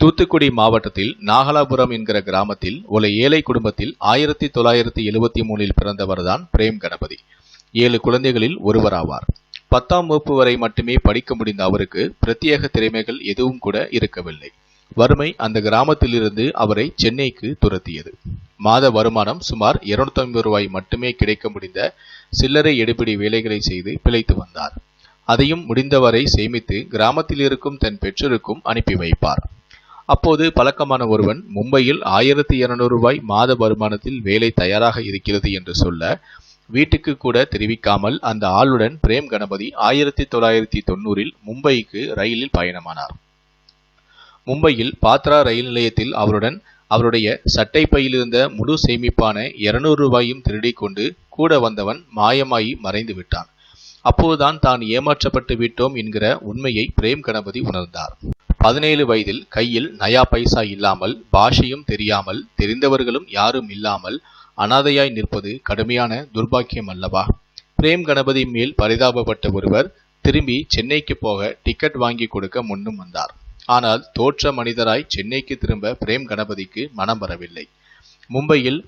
தூத்துக்குடி மாவட்டத்தில் நாகலாபுரம் என்கிற கிராமத்தில் ஒரு ஏழை குடும்பத்தில் ஆயிரத்தி தொள்ளாயிரத்தி எழுபத்தி மூணில் பிறந்தவர்தான் பிரேம் கணபதி. ஏழு குழந்தைகளில் ஒருவராவார் பத்தாம் வகுப்பு வரை மட்டுமே படிக்க முடிந்த அவருக்கு பிரத்யேக திறமைகள் எதுவும் கூட இருக்கவில்லை. வறுமை அந்த கிராமத்திலிருந்து அவரை சென்னைக்கு துரத்தியது. மாத வருமானம் சுமார் இருநூத்தி ஐம்பது ரூபாய் மட்டுமே கிடைக்க முடிந்த சில்லறை எடுபிடி வேலைகளை செய்து பிழைத்து வந்தார். அதையும் முடிந்தவரை சேமித்து கிராமத்தில் இருக்கும் தன் பெற்றோருக்கும் அனுப்பி வைப்பார். அப்போது பழக்கமான ஒருவன் மும்பையில் ஆயிரத்தி இருநூறு ரூபாய் மாத வருமானத்தில் வேலை தயாராக இருக்கிறது என்று சொல்ல வீட்டுக்கு கூட தெரிவிக்காமல் அந்த ஆளுடன் பிரேம் கணபதி ஆயிரத்தி தொள்ளாயிரத்தி தொண்ணூறில் மும்பைக்கு ரயிலில் பயணமானார். மும்பையில் பாத்ரா ரயில் நிலையத்தில் அவருடன் அவருடைய சட்டை பையிலிருந்த முழு சேமிப்பான இருநூறு ரூபாயும் திருடி கொண்டு கூட வந்தவன் மாயமாயி மறைந்து விட்டான். அப்போதுதான் தான் ஏமாற்றப்பட்டு விட்டோம் என்கிற உண்மையை பிரேம் கணபதி உணர்ந்தார். பதினேழு வயதில் கையில் நயா பைசா இல்லாமல் பாஷையும் தெரியாமல் தெரிந்தவர்களும் யாரும் இல்லாமல் அனாதையாய் நிற்பது கடுமையான துர்பாக்கியம் அல்லவா? பிரேம் கணபதி மேல் பரிதாபப்பட்ட ஒருவர் திரும்பி சென்னைக்கு போக டிக்கெட் வாங்கி கொடுக்க முன்னும் வந்தார். ஆனால் தோற்ற மனிதராய் சென்னைக்கு திரும்ப பிரேம் கணபதிக்கு மனம் வரவில்லை. மும்பையில்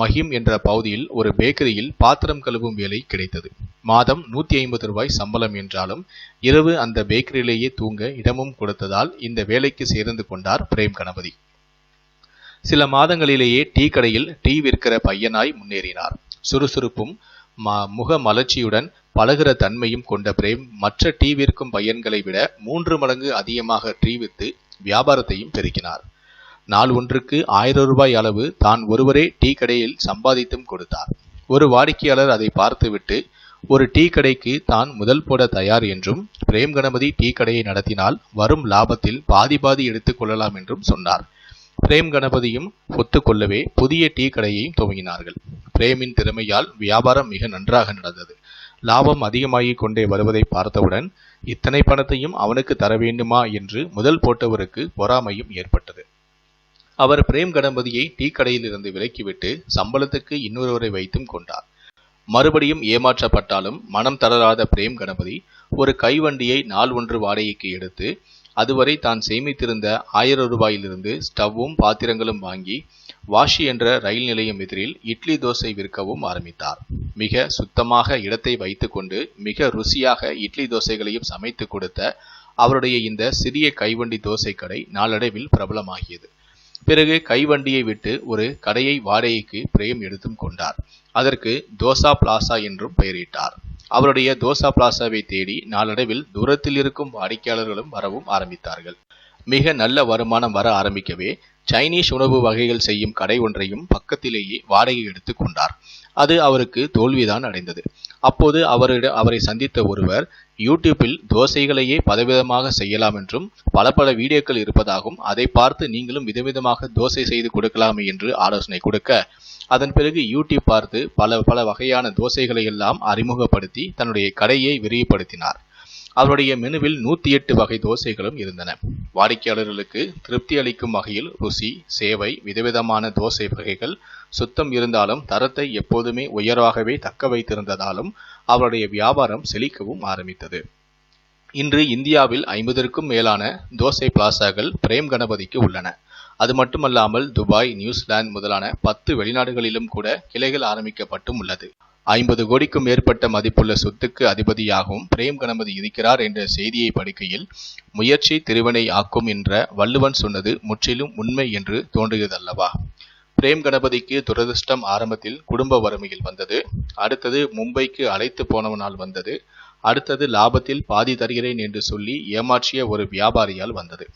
மஹிம் என்ற பகுதியில் ஒரு பேக்கரியில் பாத்திரம் கழுவும் வேலை கிடைத்தது. மாதம் நூத்தி ஐம்பது ரூபாய் சம்பளம் என்றாலும் இரவு அந்த பேக்கரியிலேயே தூங்க இடமும் கொடுத்ததால் இந்த வேலைக்கு சேர்ந்து கொண்டார் பிரேம் கணபதி. சில மாதங்களிலேயே டீ கடையில் டீ விற்கிற பையனாய் முன்னேறினார். சுறுசுறுப்பும் முக மலர்ச்சியுடன் பழகிற தன்மையும் கொண்ட பிரேம் மற்ற டீ விற்கும் பையன்களை விட மூன்று மடங்கு அதிகமாக டீ விற்று வியாபாரத்தையும் பெருக்கினார். நாள் ஒன்றுக்கு ஆயிரம் ரூபாய் அளவு தான் ஒருவரே டீ கடையில் சம்பாதித்தும் கொடுத்தார். ஒரு வாடிக்கையாளர் அதை பார்த்துவிட்டு ஒரு டீ கடைக்கு தான் முதல் போட தயார் என்றும் பிரேம் கணபதி டீ கடையை நடத்தினால் வரும் லாபத்தில் பாதி பாதி எடுத்துக் கொள்ளலாம் என்றும் சொன்னார். பிரேம் கணபதியும் ஒத்துக்கொள்ளவே புதிய டீ கடையையும் துவங்கினார்கள். பிரேமின் திறமையால் வியாபாரம் மிக நன்றாக நடந்தது. லாபம் அதிகமாகிக் கொண்டே வருவதை பார்த்தவுடன் இத்தனை பணத்தையும் அவனுக்கு தர வேண்டுமா என்று முதல் போட்டவருக்கு பொறாமையும் ஏற்பட்டது. அவர் பிரேம் கணபதியை டீ கடையில் இருந்து விலக்கிவிட்டு சம்பளத்துக்கு இன்னொருவரை வைத்தும் கொண்டார். மறுபடியும் ஏமாற்றப்பட்டாலும் மனம் தளராத பிரேம் கணபதி ஒரு கைவண்டியை நாள் ஒன்று வாடகைக்கு எடுத்து அதுவரை தான் சேமித்திருந்த ஆயிரம் ரூபாயிலிருந்து ஸ்டவ்வும் பாத்திரங்களும் வாங்கி வாஷி என்ற ரயில் நிலையம் எதிரில் இட்லி தோசை விற்கவும் ஆரம்பித்தார். மிக சுத்தமாக இடத்தை வைத்துக்கொண்டு மிக ருசியாக இட்லி தோசைகளையும் சமைத்து கொடுத்த அவருடைய இந்த சிறிய கைவண்டி தோசை கடை நாளடைவில் பிரபலமாகியது. பிறகு கைவண்டியை விட்டு ஒரு கடையை வாடகைக்கு பிரேம் எடுத்தும் கொண்டார். அதற்கு தோசா பிளாசா என்றும் பெயரிட்டார். அவருடைய தோசா பிளாசாவை தேடி நாளடைவில் தூரத்தில் இருக்கும் வாடிக்கையாளர்களும் வரவும் ஆரம்பித்தார்கள். மிக நல்ல வருமானம் வர ஆரம்பிக்கவே சைனீஸ் உணவு வகைகள் செய்யும் கடை ஒன்றையும் பக்கத்திலேயே வாடகை எடுத்து கொண்டார். அது அவருக்கு தோல்விதான் அடைந்தது. அப்போது அவரிடம் அவரை சந்தித்த ஒருவர் யூடியூப்பில் தோசைகளையே பலவிதமாக செய்யலாம் என்றும் பல பல வீடியோக்கள் இருப்பதாகவும் அதை பார்த்து நீங்களும் விதவிதமாக தோசை செய்து கொடுக்கலாமே என்று ஆலோசனை கொடுக்க அதன் பிறகு யூடியூப் பார்த்து பல பல வகையான தோசைகளை எல்லாம் அறிமுகப்படுத்தி தன்னுடைய கடையை விரிவுபடுத்தினார். அவருடைய மெனுவில் நூத்தி எட்டு வகை தோசைகளும் இருந்தன. வாடிக்கையாளர்களுக்கு திருப்தி அளிக்கும் வகையில் ருசி சேவை விதவிதமான தோசை வகைகள் சுத்தம் இருந்தாலும் தரத்தை எப்போதுமே உயர்வாகவே தக்க வைத்திருந்ததாலும் அவருடைய வியாபாரம் செழிக்கவும் ஆரம்பித்தது. இன்று இந்தியாவில் ஐம்பதற்கும் மேலான தோசை பிளாசாக்கள் பிரேம் கணபதிக்கு உள்ளன. அது மட்டுமல்லாமல் துபாய் நியூசிலாந்து முதலான பத்து வெளிநாடுகளிலும் கூட கிளைகள் ஆரம்பிக்கப்பட்டும் உள்ளது. ஐம்பது கோடிக்கும் மேற்பட்ட மதிப்புள்ள சொத்துக்கு அதிபதியாகவும் பிரேம் கணபதி இருக்கிறார் என்ற செய்தியை படிக்கையில் முயற்சி திருவனை ஆக்கும் என்ற வள்ளுவன் சொன்னது முற்றிலும் உண்மை என்று தோன்றியதல்லவா? பிரேம் கணபதிக்கு துரதிருஷ்டம் ஆரம்பத்தில் குடும்ப வறுமையில் வந்தது. அடுத்தது மும்பைக்கு அழைத்து போனவனால் வந்தது. அடுத்தது லாபத்தில் பாதி தருகிறேன் என்று சொல்லி ஏமாற்றிய ஒரு வியாபாரியால் வந்தது.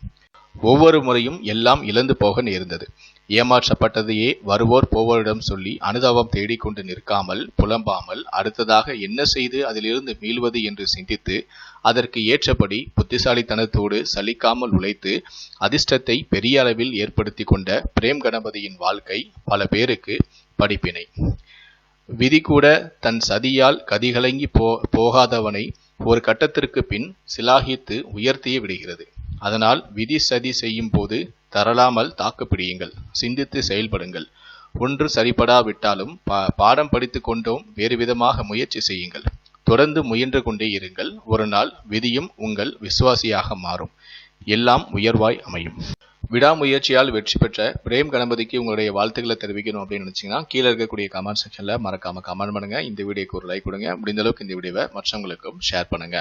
ஒவ்வொரு முறையும் எல்லாம் இழந்து போக நேர்ந்தது. ஏமாற்றப்பட்டதையே வருவோர் போவோரிடம் சொல்லி அனுதாபம் தேடிக்கொண்டு நிற்காமல் புலம்பாமல் அடுத்ததாக என்ன செய்து அதிலிருந்து மீள்வது என்று சிந்தித்து அதற்கு ஏற்றபடி புத்திசாலித்தனத்தோடு சலிக்காமல் உழைத்து அதிர்ஷ்டத்தை பெரிய அளவில் ஏற்படுத்தி கொண்ட பிரேம் கணபதியின் வாழ்க்கை பல பேருக்கு படிப்பினை. விதி கூட தன் சதியால் கதிகலங்கி போ போகாதவனை ஒரு கட்டத்திற்கு பின் சிலாகித்து உயர்த்தியே விடுகிறது. அதனால் விதி சதி செய்யும் போது தரலாமல் தாக்குப்பிடியுங்கள் சிந்தித்து செயல்படுங்கள். ஒன்று சரிபடாவிட்டாலும் பா பாடம் படித்து கொண்டோம் வேறு விதமாக முயற்சி செய்யுங்கள். தொடர்ந்து முயன்று கொண்டே இருங்கள். ஒரு நாள் விதியும் உங்கள் விசுவாசியாக மாறும். எல்லாம் உயர்வாய் அமையும். விடாமுயற்சியால் வெற்றி பெற்ற பிரேம் கணபதிக்கு உங்களுடைய வாழ்த்துக்களை தெரிவிக்கணும் அப்படின்னு நினைச்சீங்கன்னா கீழே இருக்கக்கூடிய கமெண்ட் செக்ஷனில் மறக்காம கமெண்ட் பண்ணுங்க. இந்த வீடியோக்கு ஒரு லைக் கொடுங்க. முடிந்த அளவுக்கு இந்த வீடியோவை மற்றவங்களுக்கும் ஷேர் பண்ணுங்க.